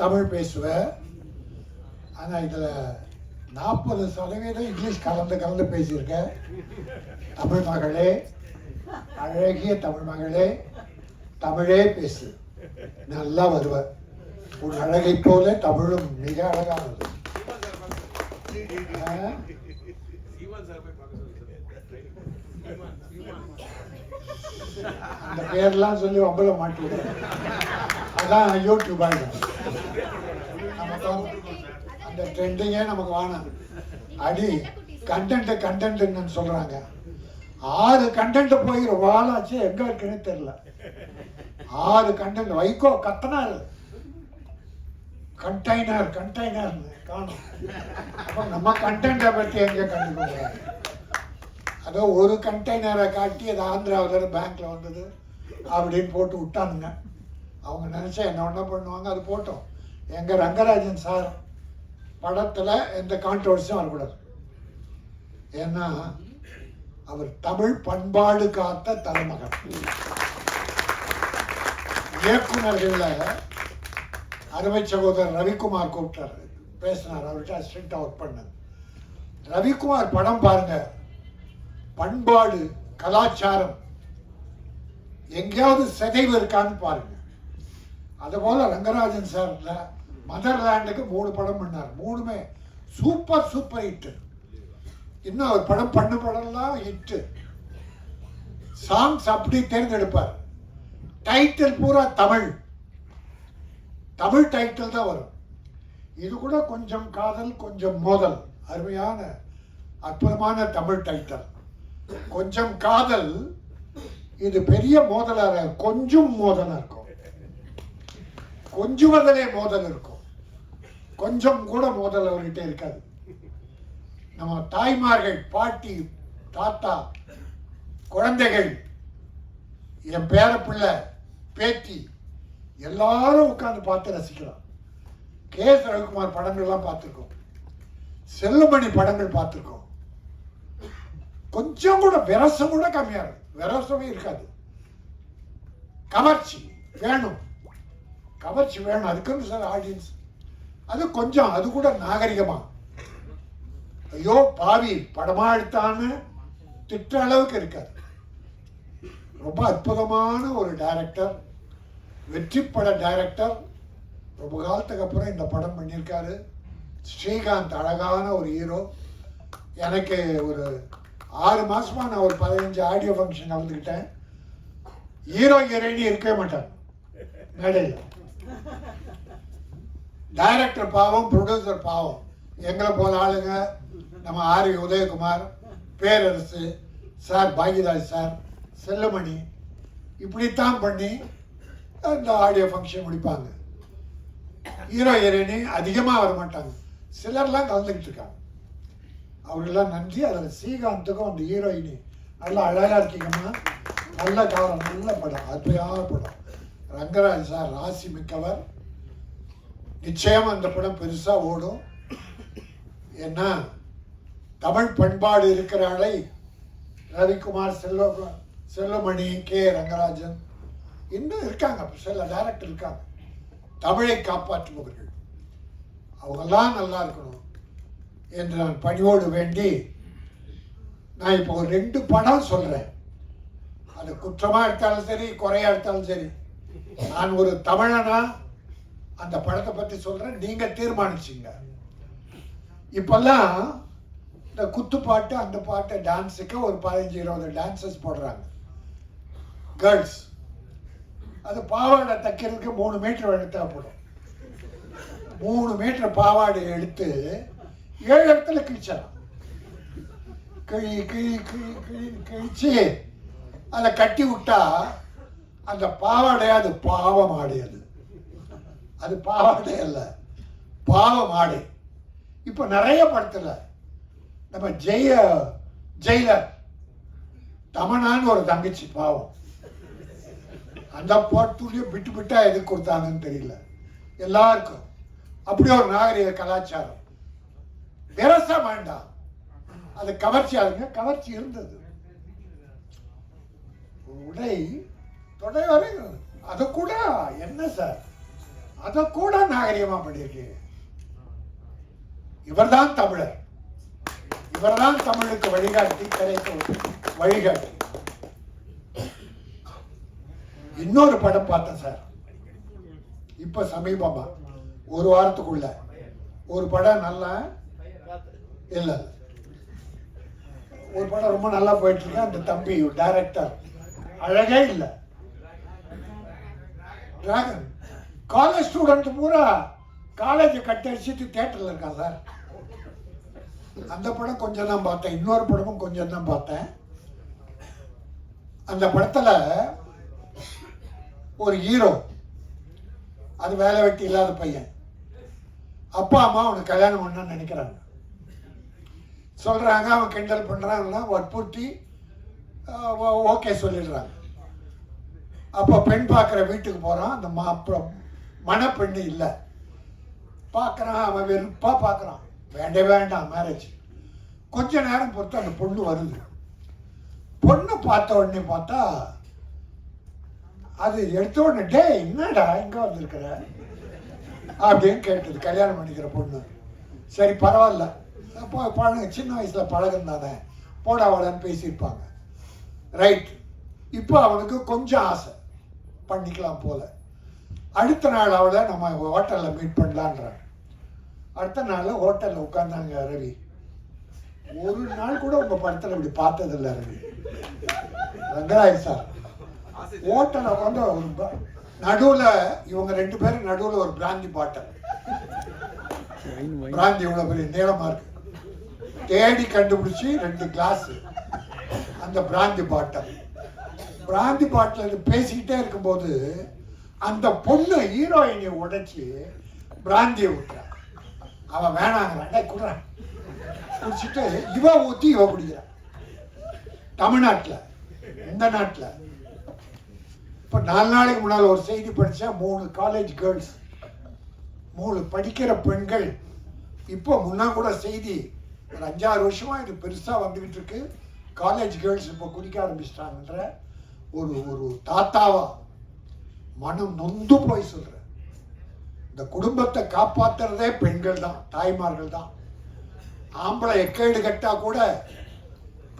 தமிழ் பேசுவேன் ஆனால் இதில் நாற்பது சதவீதம் இங்கிலீஷ் கலந்து கலந்து பேசியிருக்கேன். தமிழ் மகளே அழகிய தமிழ் மகளே தமிழே பேசு. நல்லா வருவேன் உன் அழகை போல தமிழும் மிக அழகானது. இந்த அந்த பேர்லாம் சொல்லி ஒம்பல மாட்டுவோம் அதான் யூடியூப் ஆகிடும் நமக்கு அந்த ட்ரெண்டிங்கே நமக்கு வேணாம் அடி கண்டென்ட் கண்டென்ட்னு சொல்றாங்க. ஆறு கண்டென்ட் போய் வாழாச்சு எங்கே எங்க இருக்குன்னு தெரியல. ஆறு கண்டென்ட் வைகோ கத்தனாரு. கண்டெய்னர் கண்டெய்னர் காணும். அப்போ நம்ம கண்டெய்னரை பற்றி எங்கே கண்டுபிடிக்கிறாரு அதோ ஒரு கண்டெய்னரை காட்டி அது ஆந்திராவில் பேங்க்ல வந்தது. அப்படின்னு போட்டு விட்டானுங்க. அவங்க நினச்சா என்ன ஒன்றா பண்ணுவாங்க? அது போட்டோம். எங்கள் ரங்கராஜன் சார் படத்தில் எந்த கான்ட்ரவர்சியும் வரக்கூடாது. ஏன்னா அவர் தமிழ் பண்பாடு காத்த தலைமகன். இயக்குநர்களில் அருமை சகோதரர் ரவிக்குமார் கூப்பிட்டார். பேசினார். அவர்கிட்ட அசிஸ்டண்டா ஒர்க் பண்ணார் ரவிக்குமார் படம் பாருங்க. பண்பாடு கலாச்சாரம். எங்கேயாவது சிதைவு இருக்கான்னு பாருங்க. அதுபோல ரங்கராஜன் சார்ல மதர்லாண்டுக்கு மூணு படம் பண்ணார். மூணுமே சூப்பர் சூப்பர் ஹிட்டு இன்னும் அவர் படம் பண்ண படம்லாம் ஹிட்டு சாங்ஸ் அப்படி தேர்ந்தெடுப்பார். டைட்டில் பூரா தமிழ். தமிழ் டைட்டில் தான் வரும். இது கூட கொஞ்சம் காதல் கொஞ்சம் மோதல். அருமையான அற்புதமான தமிழ் டைட்டில் கொஞ்சம் காதல் இது பெரிய மோதலாக கொஞ்சம் மோதலாக இருக்கும். கொஞ்சுவதிலே மோதல் இருக்கும். கொஞ்சம் கூட மோதல் அவர்கிட்ட இருக்காது. நம்ம தாய்மார்கள் பாட்டி தாத்தா குழந்தைகள் என் பேர பிள்ளை பேத்தி எல்லாரும் உட்கார்ந்து பார்த்து ரசிக்கலாம். கே. எஸ். ரவிக்குமார் படங்கள்லாம் பார்த்துருக்கோம். செல்லுமணி படங்கள் பார்த்துருக்கோம். கொஞ்சம் கூட விரசம் கூட கம்மியாக இருக்கும் விரசமே இருக்காது. கவர்ச்சி வேணும். கவர்ச்சி வேணும். அதுக்குன்னு சார் ஆடியன்ஸ் அது கொஞ்சம் அது கூட நாகரிகமா. ஐயோ பாவி படமா எடுத்தான்னு திட்ட அளவுக்கு இருக்காது. ரொம்ப அற்புதமான ஒரு டைரக்டர் வெற்றி பட டைரக்டர் ரொம்ப காலத்துக்கு அப்புறம் இந்த படம் பண்ணியிருக்காரு. ஸ்ரீகாந்த் அழகான ஒரு ஹீரோ எனக்கு ஒரு ஆறு மாதமாக நான் ஒரு பதினஞ்சு ஆடியோ ஃபங்க்ஷன் கலந்துக்கிட்டேன் ஹீரோ ஹீரோயினி இருக்கவே மாட்டேன் மேடையில். டைரக்டர் பாவம் ப்ரொடியூசர் பாவம். எங்களை போல ஆளுங்க நம்ம R Udhayakumar Perarasu sir Bhagyaraj sir Sellamani. இப்படித்தான் பண்ணி இந்த ஆடியோ ஃபங்க்ஷன் முடிப்பாங்க. ஹீரோ ஹீரோயினி அதிகமாக வர மாட்டாங்க சிலர்லாம் கலந்துக்கிட்டு இருக்காங்க அவர்களெல்லாம் நன்றி. அதில் ஸ்ரீகாந்துக்கும் அந்த ஹீரோயினி நல்லா அழகாக இருக்கீங்கம்மா. நல்ல காலம் நல்ல படம் அற்புதமான படம். ரங்கராஜ் சார் ராசி மிக்கவர். நிச்சயம் அந்த படம் பெருசாக ஓடும். ஏன்னா தமிழ் பண்பாடு இருக்கிற ஆளை ரவிக்குமார் செல்வ செல்வமணி கே ரங்கராஜன் இன்னும் இருக்காங்க. சில டேரக்டர் இருக்காங்க. தமிழை காப்பாற்றுபவர்கள். அவங்கெல்லாம் நல்லா இருக்கணும் என்று நான் பணியோடு வேண்டி நான் இப்போ ஒரு ரெண்டு படம் சொல்கிறேன் அது குற்றமாக எடுத்தாலும் சரி குறையாக எடுத்தாலும் சரி. நான் ஒரு தமிழனா அந்த படத்தை பற்றி சொல்கிறேன் நீங்கள் தீர்மானிச்சிங்க. இப்போல்லாம் இந்த குத்து பாட்டு அந்த பாட்டு டான்ஸுக்கு ஒரு பதினஞ்சு இருபது டான்ஸஸ் போடுறாங்க. கேர்ள்ஸ் அது பாவாடை தைக்கிறதுக்கு மூணு மீட்டர் எடுத்தா போடும் மூணு மீட்டர் பாவாடை எடுத்து ஏழு இடத்துல கிழிச்சிடலாம். கிழி கிழி கிழி கிழி கிழிச்சு அதை கட்டி விட்டா அந்த பாவாடை அது பாவம் ஆடை அது. அது பாவாடை அல்ல பாவம் ஆடை. இப்போ நிறைய படத்துல நம்ம ஜெய ஜெயிலர் தமனான்னு ஒரு தங்கச்சி பாவம். அந்த பாட்டுலேயும் விட்டு விட்டா எதுக்கு கொடுத்தாங்கன்னு தெரியல. எல்லாருக்கும். அப்படி ஒரு நாகரிக கலாச்சாரம். விரச வேண்டாம் அது கவர்ச்சியாருங்க கவர்ச்சி இருந்தது. உடை தொடை வரை அது கூட என்ன சார்? அத கூட நாகரிகமா பண்ணியிருக்கீங்க இவர்தான் தமிழர். இவர்தான் தமிழுக்கு வழிகாட்டி கிடைக்கும் வழிகாட்டி. இன்னொரு படம் பார்த்தேன் சார். இப்போ சமீபமா. ஒரு வாரத்துக்குள்ள. ஒரு படம் நல்லா இல்லை. ஒரு படம் ரொம்ப நல்லா போயிட்டு இருக்கு அந்த தம்பி டைரக்டர் அழகே இல்லை. டிராகன் காலேஜ் ஸ்டூடெண்ட் பூரா காலேஜ் கட்டடிச்சிட்டு தேட்டரில் இருக்கான் சார். அந்த படம் கொஞ்சம் தான் பார்த்தேன். இன்னொரு படமும் கொஞ்சம் தான் பார்த்தேன். அந்த படத்தில் ஒரு ஹீரோ அது வேலை வெட்டி இல்லாத பையன். அப்பா அம்மா அவனுக்கு கல்யாணம் பண்ணணும்னு நினைக்கிறாங்க. சொல்கிறாங்க அவன் கிண்டல் பண்ணுறாங்கன்னா வற்புறுத்தி ஓகே சொல்லிடுறாங்க. அப்போ பெண் பார்க்குற வீட்டுக்கு போகிறான் அந்த மா அப்புறம் மணப்பெண்ணு இல்லை. பார்க்குறான் அவன் வெறுப்பாக பார்க்குறான். வேண்டே வேண்டாம் மேரேஜ் கொஞ்ச நேரம் பொறுத்து அந்த பொண்ணு வருது. பொண்ணு பார்த்த உடனே பார்த்தா அது எடுத்த உடனே டே என்னடா இங்கே வந்திருக்கிற? அப்படின்னு கேட்டது. கல்யாணம் பண்ணிக்கிற பொண்ணு. சரி பரவாயில்ல. அப்போ பழக சின்ன வயசில் பழகம் தானே போடா பேசியிருப்பாங்க. ரைட் இப்போ அவனுக்கு கொஞ்சம் ஆசை. பண்ணிக்கலாம் போல. அடுத்த நாள் அவளை நம்ம ஹோட்டலில் மீட் பண்ணலான்றான் அடுத்த நாள் ஹோட்டலில் உட்காந்தாங்க ரவி. ஒரு நாள் கூட உங்கள் படத்தில் இப்படி பார்த்ததில்ல ரவி. ரங்கராய் சார். ஹோட்டலில் வந்து ஒரு நடுவுல இவங்க ரெண்டு பேரும் நடுவுல ஒரு பிராந்தி பாட்டல். பிராந்தி இவ்வளவு பெரிய நீளமா இருக்கு. தேடி கண்டுபிடிச்சு ரெண்டு கிளாஸ் அந்த பிராந்தி பாட்டல். பிராந்தி பாட்டில் பேசிக்கிட்டே இருக்கும்போது அந்த பொண்ணு ஹீரோயினை உடைச்சி பிராந்தியை விட்டுறான் அவன் வேணாங்கிறான் டே குடுறான் குடிச்சிட்டு இவ ஊத்தி இவ குடிக்கிறான் தமிழ்நாட்டுல இந்த நாட்டுல இப்போ நாலு நாளைக்கு முன்னால் ஒரு செய்தி படித்தேன் மூணு காலேஜ் கேர்ள்ஸ் மூணு படிக்கிற பெண்கள். இப்போ முன்னா கூட செய்தி ஒரு அஞ்சாறு வருஷமாக இது பெருசாக வந்துக்கிட்டு இருக்கு. காலேஜ் கேர்ள்ஸ் இப்போ குடிக்க ஆரம்பிச்சிட்டாங்கன்ற ஒரு ஒரு தாத்தாவா மனம் நொந்து போய் சொல்கிறேன் இந்த குடும்பத்தை காப்பாத்துறதே பெண்கள் தான் தாய்மார்கள் தான். ஆம்பளை எக்கேடு கட்டா கூட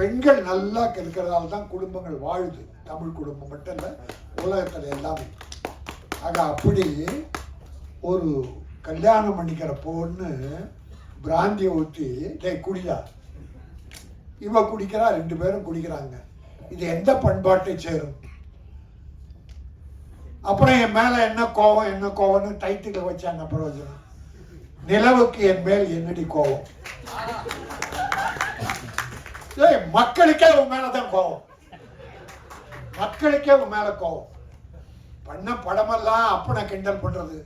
பெண்கள் நல்லா இருக்கிறதால தான் குடும்பங்கள் வாழுது. தமிழ் குடும்பம் மட்டும் இல்லை உலகத்தில் எல்லாமே. ஆக அப்படி ஒரு கல்யாணம் பண்ணிக்கிற பொண்ணு பிராந்தியை ஊற்றி டேய் குடியா இவ குடிக்கிறா ரெண்டு பேரும் குடிக்கிறாங்க. இது எந்த பண்பாட்டை சேரும்? அப்புறம் என் மேல என்ன கோவம் என்ன கோவம்னு டைட்டில் வச்சாங்க பிரயோஜனம். நிலவுக்கு என் மேல் என்னடி கோவம்? ஏய் மக்களுக்கே உன் மேலதான் கோவம். மக்களுக்கே உன் மேல கோவம். பண்ண படமெல்லாம் அப்பனை கிண்டல் பண்றது.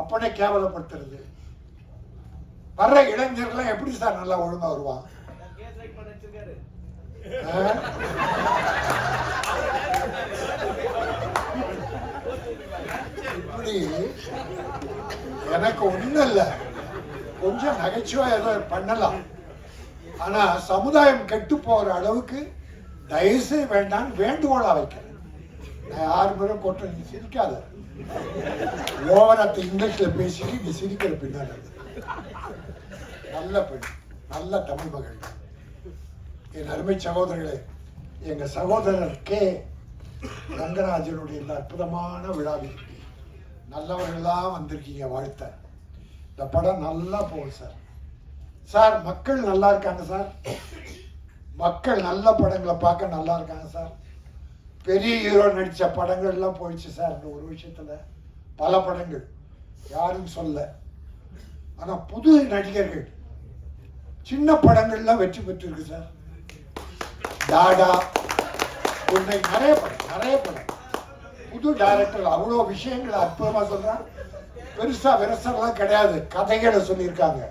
அப்பனை கேவலப்படுத்துறது. வர்ற இளைஞர்கள்லாம் எப்படி சார் நல்லா ஒழுங்கா வருவான்? இப்படி எனக்கு ஒண்ணும் இல்ல. கொஞ்சம் நகைச்சுவை ஏதோ பண்ணலாம். ஆனா சமுதாயம் கெட்டு போற அளவுக்கு தயவுசெய்து வேண்டாம் வேண்டுகோளா வைக்கிறேன். நான் யார் பேரும் கொட்டு நீ சிரிக்காத. ஓவரத்தை இங்கிலீஷ்ல பேசிட்டு நீ சிரிக்கிற பின்னாடி. நல்ல பெண் நல்ல தமிழ் மகள். என் அருமை சகோதரர்களே எங்கள் சகோதரர் கே. ரங்கராஜனுடைய இந்த அற்புதமான விழாவில் நல்லவர்களாக வந்திருக்கீங்க வாழ்த்த. இந்த படம் நல்லா போகும் சார். சார் மக்கள் நல்லா இருக்காங்க சார். மக்கள் நல்ல படங்களை பார்க்க நல்லா இருக்காங்க சார். பெரிய ஹீரோ நடித்த படங்கள்லாம் போயிடுச்சு சார் இந்த ஒரு விஷயத்தில். பல படங்கள். யாரும் சொல்ல ஆனால் புது நடிகர்கள். சின்ன படங்கள்லாம் வெற்றி பெற்றிருக்கு சார். டாடா. உன்னை நிறைய படம் நிறைய படம். புது டைரக்டர் அவ்வளோ விஷயங்களை அற்புதமாக சொல்கிறான் பெருசாக விரசம்லாம் கிடையாது. கதைகளை சொல்லியிருக்காங்க.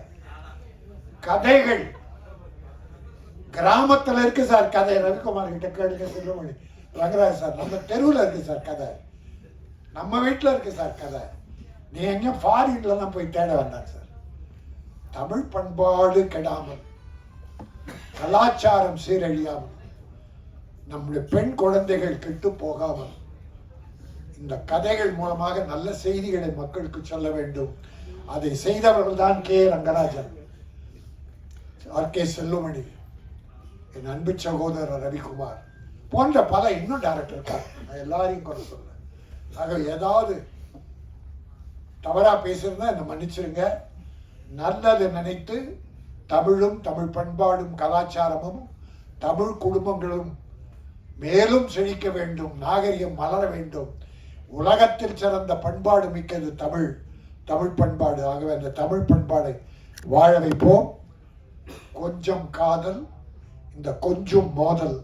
கதைகள். கிராமத்தில் இருக்கு சார் கதை. ரவிக்குமார் கிட்ட கேளுங்க செல்வமணி ரங்கராஜ் சார் நம்ம தெருவில் இருக்கு சார் கதை. நம்ம வீட்டில் இருக்கு சார் கதை. நீ எங்கே ஃபாரின்ல தான் போய் தேட வேண்டாம் சார். தமிழ் பண்பாடு கெடாமல் கலாச்சாரம் சீரழியாமல் நம்முடைய பெண் குழந்தைகள் கெட்டு போகாமல் இந்த கதைகள் மூலமாக நல்ல செய்திகளை மக்களுக்கு சொல்ல வேண்டும். அதை செய்தவர்கள் தான் K. Rangarajan. R. K. Sellumani. என் அன்பு சகோதரர் ரவிக்குமார். போன்ற பல இன்னும் டேரக்டர் இருக்கார். நான் எல்லாரையும் குறை சொல்றேன். ஆக ஏதாவது தவறாக பேசியிருந்தா என்னை மன்னிச்சிருங்க. நல்லது நினைத்து தமிழும் தமிழ் பண்பாடும் கலாச்சாரமும் தமிழ் குடும்பங்களும் மேலும் செழிக்க வேண்டும் நாகரிகம் மலர வேண்டும். உலகத்தில் சிறந்த பண்பாடு மிக்கது தமிழ் தமிழ் பண்பாடு. ஆகவே அந்த தமிழ் பண்பாடை வாழ வைப்போம். கொஞ்சம் காதல் இந்த கொஞ்சம் மோதல்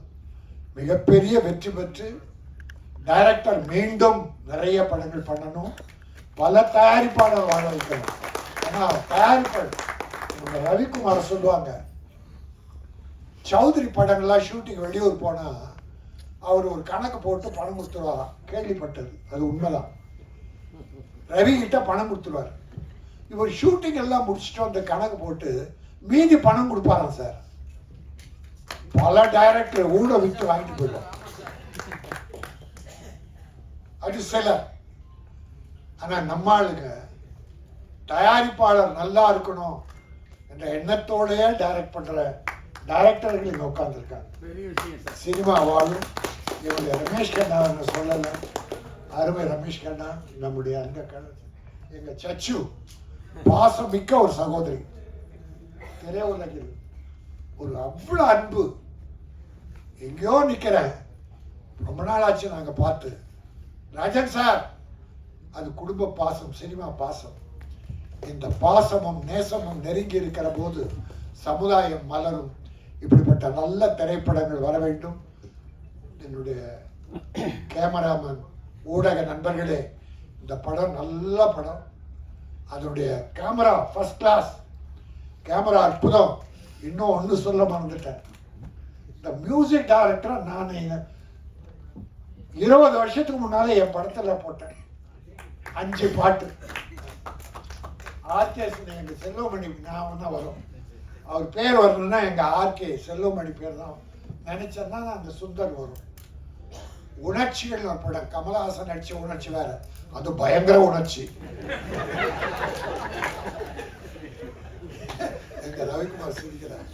மிகப்பெரிய வெற்றி பெற்று டைரக்டர் மீண்டும் நிறைய படங்கள் பண்ணணும். பல தயாரிப்பாளர் வாழ வைக்கணும். ஆனால் தயாரிப்பாளர் ரவிக்குமார் சொல்லுவாங்க சௌத்ரி படங்கள்லாம் ஷூட்டிங் வெளியூர் போனால் அவர் ஒரு கணக்கு போட்டு பணம் கொடுத்துருவாராம். கேள்விப்பட்டது. அது உண்மைதான். ரவி கிட்ட பணம் கொடுத்துருவார். இவர் ஷூட்டிங் எல்லாம் முடிச்சுட்டு அந்த கணக்கு போட்டு மீதி பணம் கொடுப்பாராம் சார். பல டைரக்டர் ஊட விட்டு வாங்கிட்டு போயிடுவார் அது சிலர் ஆனா நம்ம ஆளுங்க தயாரிப்பாளர் நல்லா இருக்கணும் என்ற எண்ணத்தோடயே டைரக்ட் பண்ற டைரக்டர்கள் இங்க சார். சினிமா வாழும் இவங்க ரமேஷ் கண்ணா சொல்லலை. அருமை ரமேஷ் கண்ணா நம்முடைய அங்க எங்க சச்சு பாசம் மிக்க ஒரு சகோதரி. திரையுலகில் ஒரு அவ்வளவு அன்பு எங்கேயோ நிற்கிற ரொம்ப நாள் ஆச்சு நாங்கள் பார்த்து. ராஜன் சார் அது குடும்ப பாசம் சினிமா பாசம். இந்த பாசமும் நேசமும் நெருங்கி இருக்கிற போது சமுதாயம் மலரும். இப்படிப்பட்ட நல்ல திரைப்படங்கள் வர வேண்டும். என்னுடைய கேமராமேன் ஊடக நண்பர்களே இந்த படம் நல்ல படம். அதனுடைய கேமரா ஃபர்ஸ்ட் கிளாஸ் கேமரா அற்புதம். இன்னும் ஒன்று சொல்ல மறந்துட்டேன். இந்த மியூசிக் டைரக்டரை நான் இருபது வருஷத்துக்கு முன்னாலே என் படத்தில் போட்டேன். அஞ்சு பாட்டு. ஆர்கேஎஸ் எங்கள் செல்வமணி ஞாபகம் தான் வரும். அவர் பேர் வரணும்னா எங்கள் ஆர்கே செல்வமணி பேர் தான் நினச்சேன்னா அந்த சுந்தர் வரும். உணர்ச்சிகள் ஒரு படம். கமலஹாசன் நடித்த உணர்ச்சி வேற. அது பயங்கர உணர்ச்சி. எங்கள் ரவிக்குமார் சிரிக்கிறார்.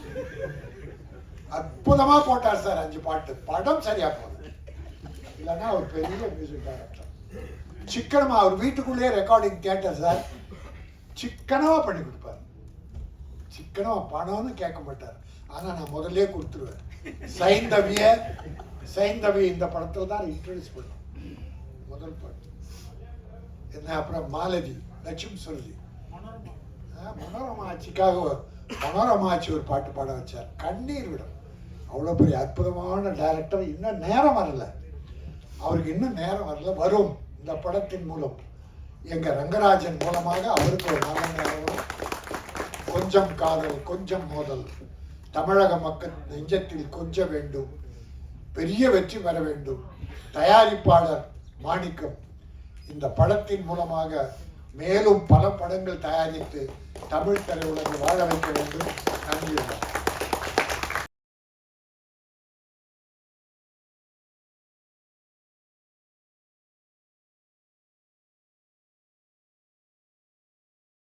அற்புதமா போட்டார் சார் அஞ்சு பாட்டு. படம் சரியா போகுது. இல்லைன்னா அவர் பெரிய மியூசிக் டைரக்டர் சிக்கனமா அவர் வீட்டுக்குள்ளேயே ரெக்கார்டிங் தியேட்டர் சார். சிக்கனமா பண்ணி கொடுப்பார். சிக்கனமா பணம்னு கேட்க மாட்டார். ஆனா நான் முதல்லயே கொடுத்துருவேன். சைந்தவிய சைந்தவி இந்த படத்துல தான் இன்ட்ரடியூஸ் பண்ணோம். முதல் பாட்டு. என்ன அப்புறம் மாலதி லட்சுமி சொல்லி மனோரமா. ஆட்சிக்காக மனோரமா ஆட்சி ஒரு பாட்டு பாட வச்சார். கண்ணீர் விடும். அவ்வளோ பெரிய அற்புதமான டைரக்டர் இன்னும் நேரம் வரல. அவருக்கு இன்னும் நேரம் வரல. வரும். இந்த படத்தின் மூலம். எங்கள் ரங்கராஜன் மூலமாக அவருக்கு ஒரு நல்ல நேரம் கொஞ்சம் காதல் கொஞ்சம் மோதல். தமிழக மக்கள் நெஞ்சத்தில் கொஞ்ச வேண்டும். பெரிய வெற்றி பெற வேண்டும். தயாரிப்பாளர் மாணிக்கம். இந்த படத்தின் மூலமாக மேலும் பல படங்கள் தயாரித்து தமிழ் திரையுலகை வாழ வைக்க வேண்டும். நன்றி